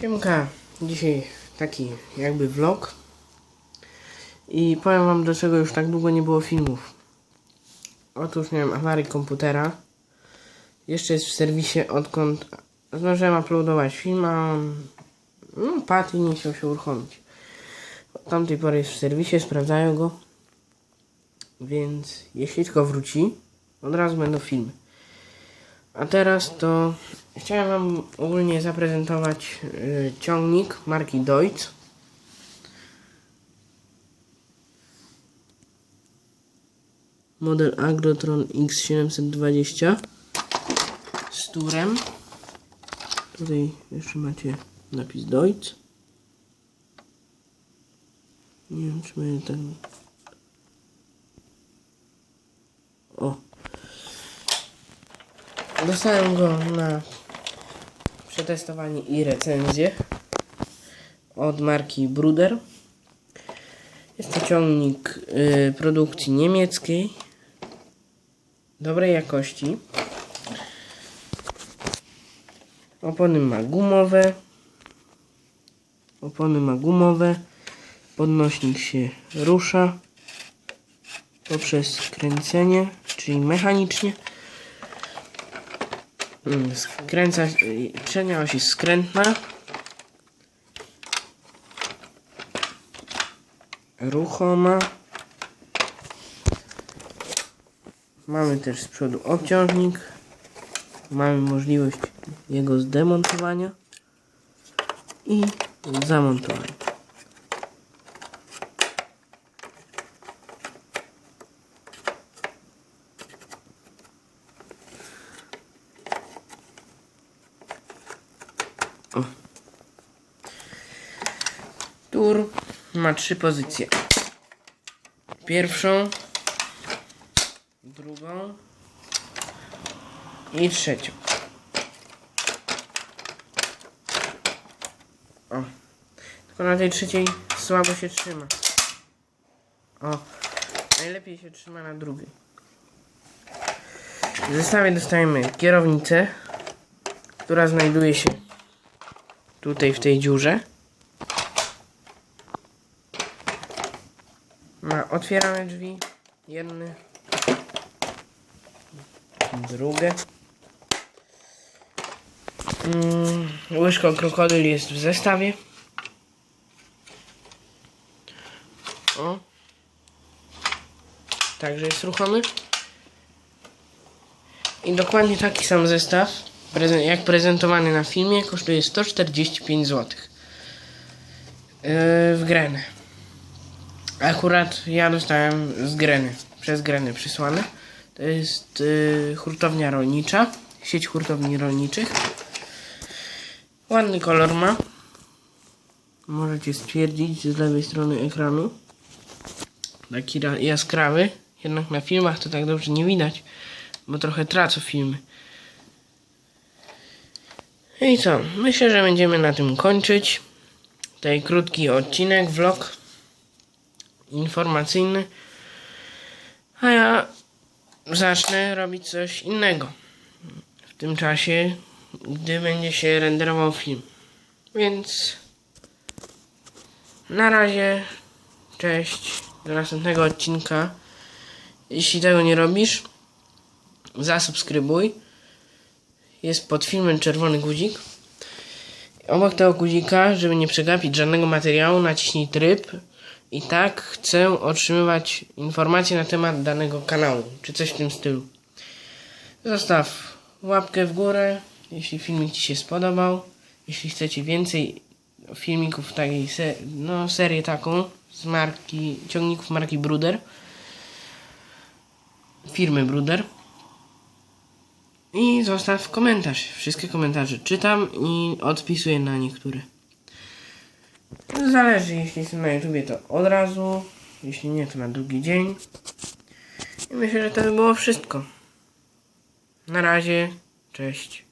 Siemka, dzisiaj taki jakby vlog i powiem wam dlaczego już tak długo nie było filmów. Otóż miałem awarię komputera. Jeszcze jest w serwisie odkąd zdążyłem uploadować film, a on no, padł i nie chciał się uruchomić. Od tamtej pory jest w serwisie, sprawdzają go. Więc jeśli tylko wróci, od razu będą filmy. A teraz to chciałem Wam ogólnie zaprezentować y, ciągnik marki Deutz. Model Agrotron X720 z turem. Tutaj jeszcze macie napis Deutz. Nie wiem, czy będzie ten. O, Dostałem go na przetestowanie i recenzję od marki Bruder. Jest to ciągnik y, produkcji niemieckiej, dobrej jakości. Opony ma gumowe. Opony ma gumowe. Podnośnik się rusza poprzez kręcenie, czyli mechanicznie. Skręca, przednia oś jest skrętna. Ruchoma. Mamy też z przodu obciążnik. Mamy możliwość jego zdemontowania i zamontowania. Tur ma trzy pozycje. Pierwszą, drugą i trzecią. O. Tylko na tej trzeciej słabo się trzyma. O. Najlepiej się trzyma na drugiej. W zestawie dostajemy kierownicę, która znajduje się tutaj w tej dziurze. Ma otwierane drzwi. Jedne. Drugie. Mm, łyżko krokodyl jest w zestawie. O. Także jest ruchomy. I dokładnie taki sam zestaw, jak prezentowany na filmie, kosztuje 145 zł. Yy, w grenę. Akurat ja dostałem z Greny, przez Greny przysłane. To jest y, hurtownia rolnicza, sieć hurtowni rolniczych. Ładny kolor ma. Możecie stwierdzić z lewej strony ekranu. Taki ra- jaskrawy. Jednak na filmach to tak dobrze nie widać, bo trochę tracą filmy. I co? Myślę, że będziemy na tym kończyć. Tutaj krótki odcinek, vlog informacyjny, a ja zacznę robić coś innego w tym czasie, gdy będzie się renderował film. Więc na razie, cześć, do następnego odcinka. Jeśli tego nie robisz, zasubskrybuj. Jest pod filmem czerwony guzik. Obok tego guzika, żeby nie przegapić żadnego materiału, naciśnij tryb i tak chcę otrzymywać informacje na temat danego kanału, czy coś w tym stylu. Zostaw łapkę w górę, jeśli filmik Ci się spodobał. Jeśli chcecie więcej filmików takiej se no, serię taką z marki, ciągników marki Bruder, firmy Bruder. I zostaw komentarz. Wszystkie komentarze czytam i odpisuję na niektóre. Zależy, jeśli jestem na YouTubie to od razu, jeśli nie to na drugi dzień. I myślę, że to by było wszystko. Na razie, cześć.